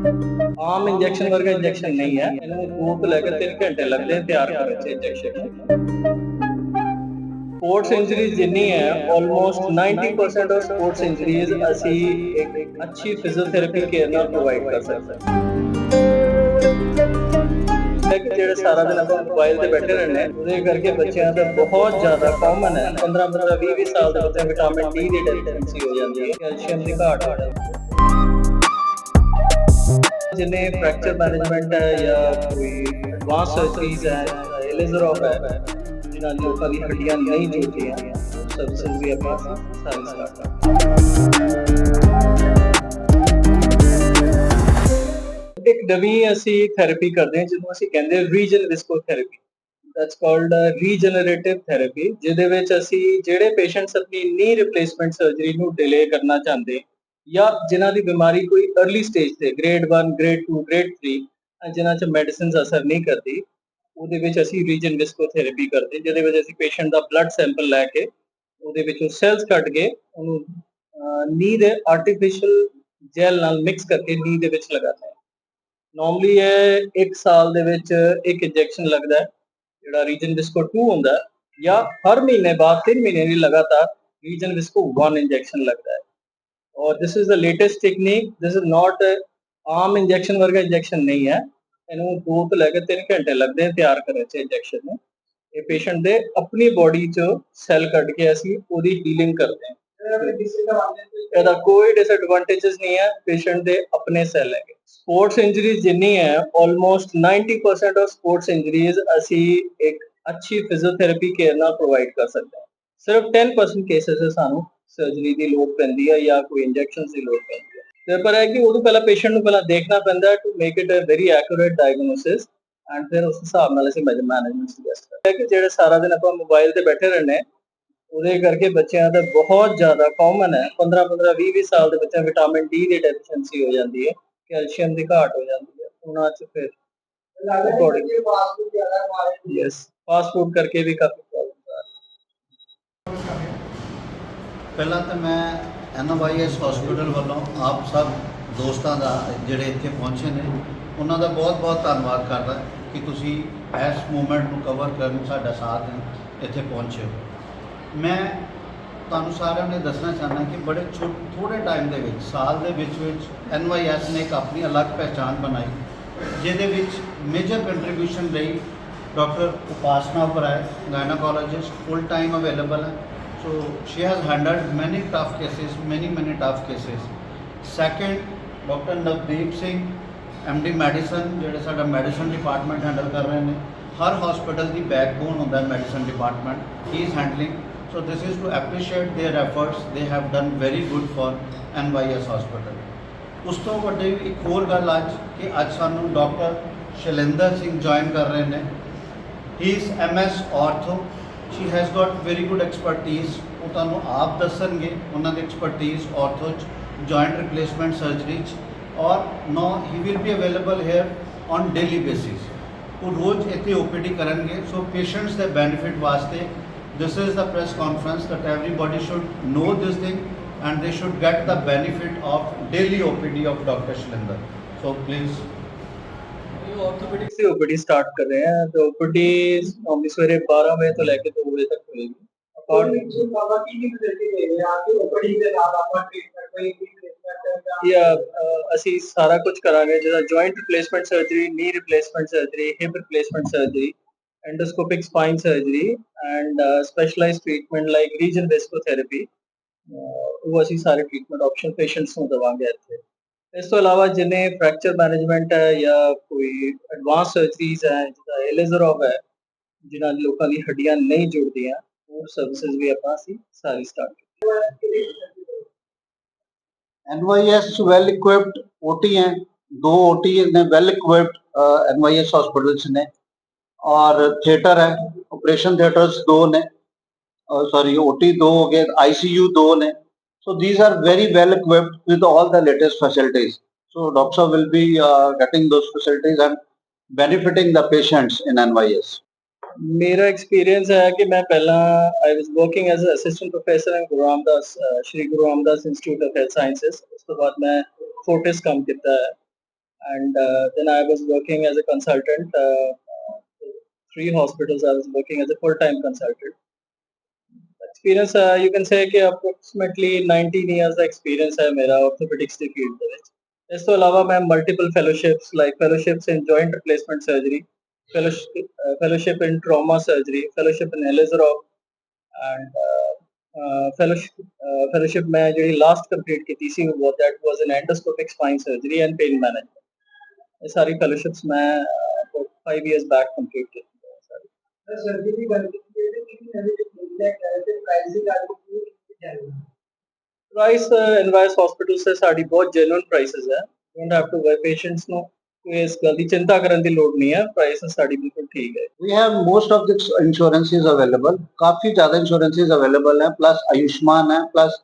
ਆਮ injection ਵਰਗਾ injection ਨਹੀਂ ਹੈ। ਇਹਨੂੰ ਦੋ ਤੋਂ ਲੈ ਕੇ 3 ਘੰਟੇ ਲੱਗਦੇ ਨੇ, ਤਿਆਰ ਕਰਨ ਚ ਇੰਜੈਕਸ਼ਨ। ਸਪੋਰਟਸ ਇੰਜਰੀਜ਼ ਜਿੰਨੀ ਹੈ ਆਲਮੋਸਟ 90% ਆਫ ਸਪੋਰਟਸ ਇੰਜਰੀਜ਼ ਅਸੀਂ ਇੱਕ ਅੱਛੀ ਫਿਜ਼ੀਓਥੈਰੇਪੀ ਕੇਅਰ ਨਾਲ ਪ੍ਰੋਵਾਈਡ ਕਰ ਸਕਦੇ ਹਾਂ। ਕਿ ਜਿਹੜੇ ਸਾਰਾ ਦਿਨ ਆਪਾਂ ਮੋਬਾਈਲ ਤੇ ਬੈਠੇ ਰਹਿੰਦੇ ਉਹਦੇ ਕਰਕੇ ਬੱਚਿਆਂ ਦਾ ਬਹੁਤ ਜ਼ਿਆਦਾ ਕਾਮਨ ਹੈ। 15 15 20 20 ਸਾਲ ਦੇ ਬੱਚਿਆਂ ਵਿਟਾਮਿਨ ਡੀ ਦੀ ਡੈਫੀਸ਼ੀਐਂਸੀ ਹੋ ਜਾਂਦੀ ਹੈ। ਕੈਲਸ਼ੀਅਮ ਦੀ ਘਾਟ ਹੋ ਜਾਂਦੀ ਹੈ। ਜਿਨੇ ਫ੍ਰੈਕਚਰ ਮੈਨੇਜਮੈਂਟ ਹੈ ਜਾਂ ਕੋਈ ਐਡਵਾਂਸ ਸਰਜਰੀਜ਼ ਹੈ ਲੇਜ਼ਰ ਆਫ ਹੈ ਜਿਨ੍ਹਾਂ ਦੀ ਲੋਕਾਂ ਦੀ ਹੱਡੀਆਂ ਨਹੀਂ ਜੁੜਦੀਆਂ ਸਰਵਿਸਿਜ਼ ਵੀ ਆਪਾਂ ਸਾਰੀ ਸਟਾਰਟ ਇੱਕ ਨਵੀਂ ਅਸੀਂ ਥੈਰੇਪੀ ਕਰਦੇ ਹਾਂ, ਜਿਹਨੂੰ ਅਸੀਂ ਕਹਿੰਦੇ region visco therapy that's called regenerative therapy ਜਿਹਦੇ ਵਿੱਚ ਅਸੀਂ ਜਿਹੜੇ ਪੇਸ਼ੈਂਟਸ ਆਪਣੀ ਨੀ ਰਿਪਲੇਸਮੈਂਟ ਸਰਜਰੀ ਨੂੰ ਡਿਲੇ ਕਰਨਾ ਚਾਹੁੰਦੇ ਜਾਂ ਜਿਨ੍ਹਾਂ ਦੀ ਬਿਮਾਰੀ ਕੋਈ अर्ਲੀ ਸਟੇਜ ਤੇ ਗ੍ਰੇਡ 1 ਗ੍ਰੇਡ 2 ਗ੍ਰੇਡ 3 ਅਹ ਜਿਨ੍ਹਾਂ 'ਚ ਮੈਡੀਸਿਨਸ ਅਸਰ ਨਹੀਂ ਕਰਦੀ, ਉਹਦੇ ਵਿੱਚ ਅਸੀਂ ਰੀਜਨ ਵਿਸਕੋ ਥੈਰੇਪੀ ਕਰਦੇ ਜਿਹਦੇ ਵਿੱਚ ਅਸੀਂ ਪੇਸ਼ੈਂਟ ਦਾ ਬਲੱਡ ਸੈਂਪਲ ਲੈ ਕੇ, ਉਹਦੇ ਵਿੱਚੋਂ ਸੈਲਸ ਕੱਢ ਕੇ, ਉਹਨੂੰ ਨੀ ਦੇ ਆਰਟੀਫੀਸ਼ੀਅਲ ਜੈਲ ਨਾਲ ਮਿਕਸ ਕਰਕੇ ਨੀ ਦੇ ਵਿੱਚ ਲਗਾਉਂਦੇ ਹਾਂ। ਨਾਰਮਲੀ ਇਹ 1 ਸਾਲ ਦੇ ਵਿੱਚ ਇੱਕ ਇੰਜੈਕਸ਼ਨ ਲੱਗਦਾ ਹੈ, ਜਿਹੜਾ ਰੀਜਨ ਵਿਸਕੋ 2 ਹੁੰਦਾ ਜਾਂ ਹਰ ਮਹੀਨੇ ਬਾਅਦ 3 ਮਹੀਨੇ ਦੀ ਲਗਾਤਾਰ ਰੀਜਨ ਵਿਸਕੋ 1 ਇੰਜੈਕਸ਼ਨ ਲੱਗਦਾ ਹੈ। ਔਰ this is the latest technique this is not Aam injection ਵਰਗਾ ਇੰਜੈਕਸ਼ਨ ਨਹੀਂ ਹੈ ਇਹਨੂੰ 2 ਤੋਂ ਲੈ ਕੇ 3 ਘੰਟੇ ਲੱਗਦੇ ਨੇ ਤਿਆਰ ਕਰਨ ਚ ਇੰਜੈਕਸ਼ਨ ਨੂੰ ਇਹ ਪੇਸ਼ੈਂਟ ਦੇ ਆਪਣੀ ਬੋਡੀ ਚ ਸੈੱਲ ਕੱਢ ਕੇ ਅਸੀਂ ਉਹਦੀ ਹੀਲਿੰਗ ਕਰਦੇ ਹਾਂ ਇਹਦਾ ਕੋਈ ਡਿਸਐਡਵਾਂਟੇजेस ਨਹੀਂ ਹੈ ਪੇਸ਼ੈਂਟ ਦੇ ਆਪਣੇ ਸੈੱਲ ਹੈਗੇ ਸਪੋਰਟਸ ਇੰਜਰੀਜ਼ ਜਿੰਨੀ ਹੈ ਆਲਮੋਸਟ 90% ਆਫ ਸਪੋਰਟਸ ਇੰਜਰੀਜ਼ ਅਸੀਂ ਇੱਕ ਅੱਛੀ ਫਿਜ਼ੀਓਥੈਰੇਪੀ ਕੇਅਰ ਨਾਲ ਪ੍ਰੋਵਾਈਡ ਕਰ ਸਕਦੇ ਹਾਂ ਸਿਰਫ 10% ਕੇਸਸ ਹੈ ਸਾਨੂੰ ਸਰਜਰੀ ਦੀ ਲੋੜ ਪੈਂਦੀ ਹੈ ਜਾਂ ਕੋਈ ਇੰਜੈਕਸ਼ਨਸ ਦੀ ਲੋੜ ਪੈਂਦੀ ਹੈ ਤੇ ਪਰ ਹੈ ਕਿ ਉਦੋਂ ਪਹਿਲਾਂ ਪੇਸ਼ੈਂਟ ਨੂੰ ਪਹਿਲਾਂ ਦੇਖਣਾ ਪੈਂਦਾ to make it a very accurate diagnosis and ਫਿਰ ਉਸ ਹਿਸਾਬ ਨਾਲ ਅਸੀਂ ਮੈਨੇਜਮੈਂਟ ਸੁਜੈਸਟ ਕਰਦੇ ਹਾਂ ਕਿ ਜਿਹੜੇ ਸਾਰਾ ਦਿਨ ਆਪਾਂ ਮੋਬਾਈਲ ਤੇ ਬੈਠੇ ਰਹਿੰਦੇ ਉਹਦੇ ਕਰਕੇ ਬੱਚਿਆਂ ਦਾ ਬਹੁਤ ਜ਼ਿਆਦਾ ਕਾਮਨ ਹੈ 15 15 20 20 ਸਾਲ ਦੇ ਬੱਚਿਆਂ ਵਿਟਾਮਿਨ ਡੀ ਦੀ ਡੈਫੀਸ਼ੀਐਂਸੀ ਹੋ ਜਾਂਦੀ ਹੈ ਕੈਲਸ਼ੀਅਮ ਦੀ ਘਾਟ ਹੋ ਜਾਂਦੀ ਹੈ ਉਹਨਾਂ 'ਚ ਫਿਰ ਯੈਸ ਫਾਸਟ ਫੂਡ ਕਰਕੇ ਵੀ ਕਾਫੀ ਪਹਿਲਾਂ ਤਾਂ ਮੈਂ ਐਨਵਾਈਐਸ ਹਸਪੀਟਲ ਵੱਲੋਂ ਆਪ ਸਭ ਦੋਸਤਾਂ ਦਾ ਜਿਹੜੇ ਇੱਥੇ ਪਹੁੰਚੇ ਨੇ, ਉਹਨਾਂ ਦਾ ਬਹੁਤ-ਬਹੁਤ ਧੰਨਵਾਦ ਕਰਦਾ ਕਿ ਤੁਸੀਂ ਇਸ ਮੂਮੈਂਟ ਨੂੰ ਕਵਰ ਕਰਨ ਸਾਡਾ ਸਾਥ ਦੇਣ ਇੱਥੇ ਪਹੁੰਚੇ ਹੋ। ਮੈਂ ਤੁਹਾਨੂੰ ਸਾਰਿਆਂ ਨੂੰ ਦੱਸਣਾ ਚਾਹੁੰਦਾ ਕਿ ਬੜੇ ਛੋਟ ਥੋੜੇ ਟਾਈਮ ਦੇ ਵਿੱਚ, ਸਾਲ ਦੇ ਵਿੱਚ ਵਿੱਚ ਐਨਵਾਈਐਸ ਨੇ ਇੱਕ ਆਪਣੀ ਅਲੱਗ ਪਹਿਚਾਣ ਬਣਾਈ, ਜਿਹਦੇ ਵਿੱਚ ਮੇਜਰ ਕੰਟਰੀਬਿਊਸ਼ਨ ਲਈ doctor Upasana Uprai gynaecologist full time available ਹੈ। So she has handled many tough cases, many, many tough cases. Second, Dr. Navdeep Singh, MD medicine ਜਿਹੜੇ ਸਾਡਾ ਮੈਡੀਸਨ ਡਿਪਾਰਟਮੈਂਟ ਹੈਂਡਲ ਕਰ ਰਹੇ ਨੇ ਹਰ ਹਸਪੀਟਲ ਦੀ ਬੈਕਬੋਨ ਹੁੰਦਾ medicine department he is handling so this is to appreciate their efforts they have done very good for NYS hospital ਉਸ ਤੋਂ ਵੱਡੀ ਇੱਕ ਹੋਰ ਗੱਲ ਅੱਜ ਕਿ ਅੱਜ ਸਾਨੂੰ ਡਾਕਟਰ ਸ਼ੈਲਿੰਦਰ ਸਿੰਘ ਜੁਆਇਨ ਕਰ ਰਹੇ ਨੇ he is MS ortho she has got very good expertise ਉਹ ਤੁਹਾਨੂੰ ਆਪ ਦੱਸਣਗੇ ਉਹਨਾਂ ਦੀ ਐਕਸਪਰਟਿਜ਼ ਆਰਥੋ ਚ ਜੁਆਇੰਟ ਰਿਪਲੇਸਮੈਂਟ ਸਰਜਰੀ ਚ ਔਰ no he will be available here on daily basis ਉਹ ਰੋਜ਼ ਇੱਥੇ ਓਪੀਡੀ ਕਰਨਗੇ ਸੋ ਪੇਸ਼ੈਂਟਸ ਦੇ ਬੈਨੀਫਿਟ ਵਾਸਤੇ this is the press conference that everybody should know this thing and they should get the benefit of daily OPD of Dr. Shlinder. So please orthopaedics से OPD start कर रहे हैं तो OPD normally सवेरे 12 बजे तो लेके 2 बजे तक खुलेगी अकॉर्डिंग या ਅ, ਅਸੀਂ ਸਾਰਾ ਕੁਝ ਕਰਾਂਗੇ ਜਿਹਦਾ joint replacement surgery knee replacement surgery hip replacement surgery endoscopic spine surgery and uh, specialized treatment like region viscotherapy uh, ਉਹ ਅਸੀਂ ਸਾਰੇ ਟ੍ਰੀਟਮੈਂਟ ਆਪਸ਼ਨ ਪੇਸ਼ੈਂਟਸ ਨੂੰ ਦਵਾਂਗੇ ਇੱਥੇ ਇਸ ਤੋਂ ਇਲਾਵਾ ਜਿਨੇ ਫ੍ਰੈਕਚਰ ਮੈਨੇਜਮੈਂਟ ਹੈ ਜਾਂ ਕੋਈ ਐਡਵਾਂਸ ਸਰਜਰੀਜ਼ ਹੈ ਜਿਹਦਾ ਲੇਜ਼ਰ ਆਫ ਹੈ ਜਿਨ੍ਹਾਂ ਦੀ ਲੋਕਾਂ ਦੀ ਹੱਡੀਆਂ ਨਹੀਂ ਜੁੜਦੀਆਂ ਉਹ ਸਰਵਿਸਿਜ਼ ਵੀ ਆਪਾਂ ਅਸੀਂ ਸਾਰੀ start NYS well equipped OT हैं दो OT ने वेल इक्विप्ड NYS हॉस्पिटल्स ने और थिएटर है ऑपरेशन थिएटर्स दो ने सॉरी OT दो हो गए ICU दो ने so these are very well equipped with all the latest facilities so doctor will be uh, getting those facilities and benefiting the patients in NYS ਮੇਰਾ experience ਹੈ ਕਿ ਮੈਂ ਪਹਿਲਾਂ I was working as a assistant professor in Guru Ramdas uh, Shri Guru Ramdas institute of health sciences ਉਸ ਤੋਂ ਬਾਅਦ ਮੈਂ Fortis ਕੰਮ ਕੀਤਾ ਹੈ and uh, then I was working as a consultant. Uh, uh, three hospitals I was working as a full-time consultant. Experience uh, you can say ਕਿ approximately 19 years ਦਾ experience ਹੈ ਮੇਰਾ orthopedics ਦੀ field ਦੇ ਵਿੱਚ ਇਸ ਤੋਂ ਇਲਾਵਾ ਮੈਂ multiple fellowships like fellowships in joint replacement surgery fellowship, uh, fellowship in trauma surgery fellowship in Elizarov and uh, uh, fellowship uh, fellowship ਮੈਂ ਜਿਹੜੀ last complete ਕੀਤੀ ਸੀ ਉਹ that was in endoscopic spine surgery and pain management ਇਹ ਸਾਰੀ fellowships ਮੈਂ uh, 5 years back complete ਕੀਤੀ ਹੈ ਸਾਰੀ ਸਰਦੀ ਦੀ ਗੱਲ ਕੀਤੀ ਹੈ ਕਿ ਕਿੰਨੀ ਨਵੀਂ ਟੈਕਨੋਲੋਜੀ ਹੈ ਤੇ ਪ੍ਰਾਈਸ ਦੀ ਗੱਲ ਕੀਤੀ ਹੈ ਕਿ ਜਾਣੀ ਹੈ ਪ੍ਰਾਈਸ ਇਨਵਾਈਸ ਹਸਪੀਟਲ ਸੇ ਸਾਡੀ ਬਹੁਤ ਜੈਨੂਇਨ ਪ੍ਰਾਈਸਸ ਹੈ don't have to worry patients ਨੂੰ ਕੋਈ ਇਸ ਗੱਲ ਦੀ ਚਿੰਤਾ ਕਰਨ ਦੀ ਲੋੜ ਨਹੀਂ ਹੈ ਪ੍ਰਾਈਸ ਸਾਡੀ ਬਿਲਕੁਲ ਠੀਕ ਹੈ We have most of the insurances available. काफी ज्यादा insurances available हैं plus आयुष्मान है plus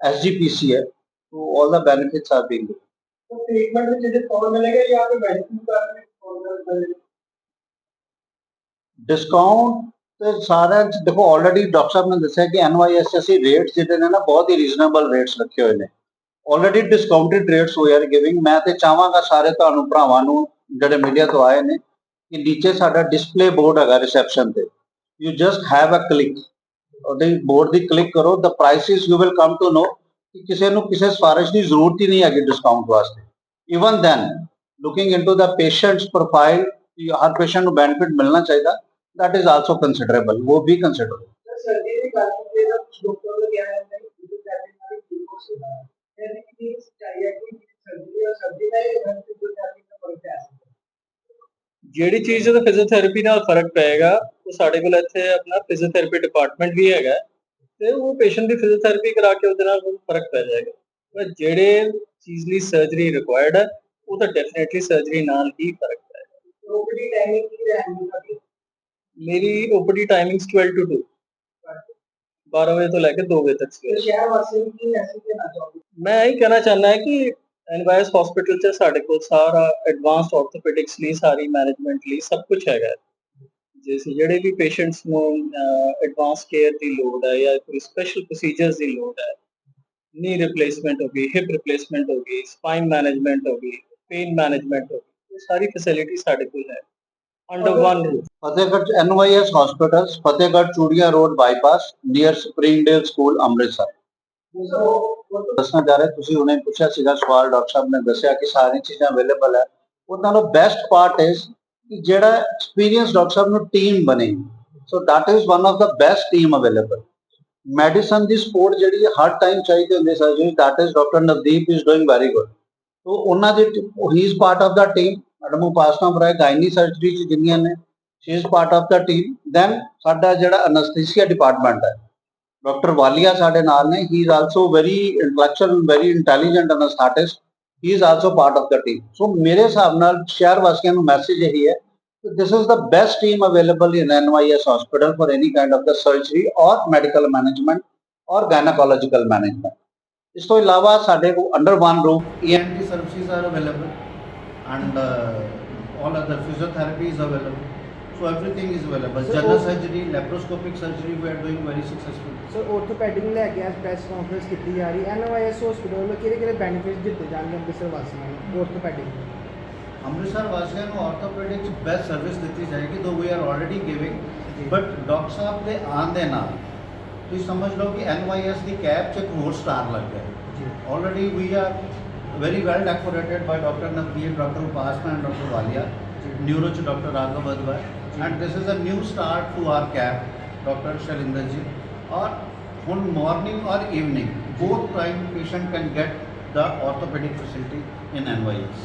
SGPC है so all the benefits are being given. तो ट्रीटमेंट में जैसे कौन मिलेगा या फिर मेडिसिन का कौन मिलेगा ਡਿਸਕਾਊਂਟ ਤੇ ਸਾਰਿਆਂ ਚ ਦੇਖੋ ਆਲਰੇਡੀ ਡਾਕਟਰ ਸਾਹਿਬ ਨੇ ਦੱਸਿਆ ਕਿ ਐਨਵਾਈਐਸ ਅਸੀਂ ਰੇਟਸ ਜਿਹੜੇ ਨੇ ਨਾ ਬਹੁਤ ਹੀ ਰੀਜ਼ਨੇਬਲ ਰੇਟਸ ਰੱਖੇ ਹੋਏ ਨੇ। Already discounted rates we are giving ਮੈਂ ਤੇ ਚਾਹਾਂਗਾ ਸਾਰੇ ਤੁਹਾਨੂੰ ਭਰਾਵਾਂ ਨੂੰ, ਜਿਹੜੇ ਮੀਡੀਆ ਤੋਂ ਆਏ ਨੇ, ਕਿ ਨੀਚੇ ਸਾਡਾ ਡਿਸਪਲੇ ਬੋਰਡ ਹੈਗਾ ਰਿਸੈਪਸ਼ਨ ਤੇ। You just have a click ਉਹਦੇ ਬੋਰਡ ਦੀ ਕਲਿੱਕ ਕਰੋ। The prices you will come to know ਕਿ ਕਿਸੇ ਨੂੰ ਕਿਸੇ ਸਿਫਾਰਿਸ਼ ਦੀ ਜ਼ਰੂਰਤ ਹੀ ਨਹੀਂ ਹੈਗੀ ਡਿਸਕਾਊਂਟ ਵਾਸਤੇ। Even then looking into the patients profile ਕਿ ਹਰ ਪੇਸ਼ੈਂਟ ਨੂੰ ਬੈਨੀਫਿਟ ਮਿਲਣਾ ਚਾਹੀਦਾ that is also considerable वो भी considerable तो सर्दी की बात करते हैं कुछ डॉक्टर लोग क्या है कि फिजियोथेरेपी हमारी ग्लूकोज से है यदि किसी चाहिए कि सर्दी और सर्दी में ये घर फिजियोथेरेपी का फर्क क्या है ਜਿਹੜੀ ਚੀਜ਼ ਦਾ ਫਿਜ਼ੀਓਥੈਰੇਪੀ ਨਾਲ ਫਰਕ ਪਏਗਾ ਉਹ ਸਾਡੇ ਕੋਲ ਇੱਥੇ ਆਪਣਾ ਫਿਜ਼ੀਓਥੈਰੇਪੀ ਡਿਪਾਰਟਮੈਂਟ ਵੀ ਹੈਗਾ ਤੇ ਉਹ ਪੇਸ਼ੈਂਟ ਦੀ ਫਿਜ਼ੀਓਥੈਰੇਪੀ ਕਰਾ ਕੇ ਉਹਦੇ ਨਾਲ ਫਰਕ ਪੈ ਜਾਏਗਾ ਪਰ ਜਿਹੜੇ ਚੀਜ਼ ਲਈ ਸਰਜਰੀ ਰਿਕੁਆਇਰਡ ਹੈ ਉਹ ਤਾਂ ਡੈਫੀਨਿਟਲੀ ਸਰਜਰੀ ਨਾਲ ਹੀ ਫਰਕ ਪਏਗਾ है ओपीडी टाइमिंग की रहने का ਮੇਰੀ ਓਪੀਡੀ ਟਾਈਮਿੰਗਸ 12 ਟੂ 2 12 ਵਜੇ ਤੋਂ ਲੈ ਕੇ 2 ਵਜੇ ਤੱਕ ਸਵੇਰੇ तो शहर वासियों की मैसेज देना चाहूंगी ਮੈਂ ਇਹ ਕਹਿਣਾ ਚਾਹੁੰਦਾ ਹਾਂ ਕਿ ਐਨਵਾਇਸ ਹਸਪੀਟਲ 'ਚ ਸਾਡੇ ਕੋਲ ਸਾਰਾ ਐਡਵਾਂਸਡ ਆਰਥੋਪੈਡਿਕਸ ਲਈ ਸਾਰੀ ਮੈਨੇਜਮੈਂਟ ਲਈ ਸਭ ਕੁਝ ਹੈਗਾ ਹੈ। ਜਿਸ ਜਿਹੜੇ ਵੀ ਪੇਸ਼ੈਂਟਸ ਨੂੰ ਐਡਵਾਂਸ ਕੇਅਰ ਦੀ ਲੋੜ ਹੈ ਜਾਂ ਕੋਈ ਸਪੈਸ਼ਲ ਪ੍ਰੋਸੀਜਰਸ ਦੀ ਲੋੜ ਹੈ ਨੀ ਰਿਪਲੇਸਮੈਂਟ ਹੋ ਗਈ ਹਿਪ ਰਿਪਲੇਸਮੈਂਟ ਹੋ ਗਈ ਸਪਾਈਨ ਮੈਨੇਜਮੈਂਟ ਹੋ ਗਈ ਪੇਨ ਮੈਨੇਜਮੈਂਟ ਹੋ ਗਈ ਇਹ ਸਾਰੀ ਫੈਸਿਲਿਟੀ ਸਾਡੇ ਕੋਲ ਹੈ। Under one roof Fatehgarh NYS hospital Fatehgarh Churian road bypass near Springdale school Amritsar. ਦੱਸਣਾ ਜਾ ਰਿਹਾ ਤੁਸੀਂ ਉਹਨੇ ਪੁੱਛਿਆ ਸੀਗਾ ਸਵਾਲ ਡਾਕਟਰ ਸਾਹਿਬ ਨੇ ਦੱਸਿਆ ਕਿ ਸਾਰੀਆਂ ਚੀਜ਼ਾਂ ਅਵੇਲੇਬਲ ਹੈ। ਉਹਨਾਂ ਦਾ ਬੈਸਟ ਪਾਰਟ ਇਜ਼ ਕਿ ਜਿਹੜਾ ਐਕਸਪੀਰੀਅੰਸ ਡਾਕਟਰ ਸਾਹਿਬ ਨੂੰ ਟੀਮ ਬਣੇ। So that is one of the best team available medicine the support ਜਿਹੜੀ ਹੈ ਹਰ ਟਾਈਮ ਚਾਹੀਦੀ ਹੁੰਦੀ sir ji that is doctor Navdeep is doing very good so ਉਹਨਾਂ ਦੇ he is part of the team madam Upasana Barai gynae surgery ਚ ਜਿੰਨੀਆਂ ਨੇ, she is part of the team then ਸਾਡਾ ਜਿਹੜਾ ਅਨਸਥੀਸੀਆ ਡਿਪਾਰਟਮੈਂਟ ਹੈ ਡਾਕਟਰ ਵਾਲੀਆ ਸਾਡੇ ਨਾਲ ਨੇ। He is also very intellectual very intelligent anaesthetist he is also part of the team so ਮੇਰੇ ਹਿਸਾਬ ਨਾਲ ਸ਼ਹਿਰ ਵਾਸੀਆਂ ਨੂੰ ਮੈਸੇਜ ਇਹੀ ਹੈ ਕਿ this is the best team available in NYS hospital for any kind of the surgery ਔਰ ਮੈਡੀਕਲ ਮੈਨੇਜਮੈਂਟ ਔਰ ਗਾਇਨੋਕੋਲੋਜੀਕਲ ਮੈਨੇਜਮੈਂਟ ਇਸ ਤੋਂ ਇਲਾਵਾ ਸਾਡੇ ਕੋਲ under one roof ENT services are available and uh, all other physiotherapy is available. So everything is available. So General all- surgery, laparoscopic surgery we are doing very successfully. Sir orthopaedic ਨੂੰ ਲੈ ਕੇ ਅੱਜ press conference ਕੀਤੀ ਜਾ ਰਹੀ ਹੈ ਐਨਵਾਈਐਸ hospital ਵੱਲੋਂ ਕਿਹੜੇ ਕਿਹੜੇ ਬੈਨੀਫਿਟਸ ਦਿੱਤੇ ਜਾਣਗੇ ਅੰਮ੍ਰਿਤਸਰ ਵਾਸੀਆਂ ਨੂੰ ਆਰਥੋਪੈਡਿਕ ਅੰਮ੍ਰਿਤਸਰ ਵਾਸੀਆਂ ਨੂੰ ਆਰਥੋਪੈਡਿਕਸ ਬੈਸਟ ਸਰਵਿਸ ਦਿੱਤੀ ਜਾਏਗੀ though we are already giving ਜੀ। ਬਟ ਡਾਕਟਰ ਸਾਹਿਬ ਦੇ ਆਉਣ ਦੇ ਨਾਲ ਤੁਸੀਂ ਸਮਝ ਲਓ ਕਿ ਐਨਵਾਈਐਸ ਦੀ ਕੈਪ 'ਚ ਇੱਕ ਹੋਰ ਸਟਾਰ ਲੱਗ ਗਿਆ ਜੀ already we are very well decorated by Dr. Navdeep, Dr. Upasana and Dr. Walia, neuro to Dr. Raghav Advai. And this is a new start to our camp, Dr. Shalinder ji. Or on morning or evening, both time patient can get the orthopedic facility in NYS.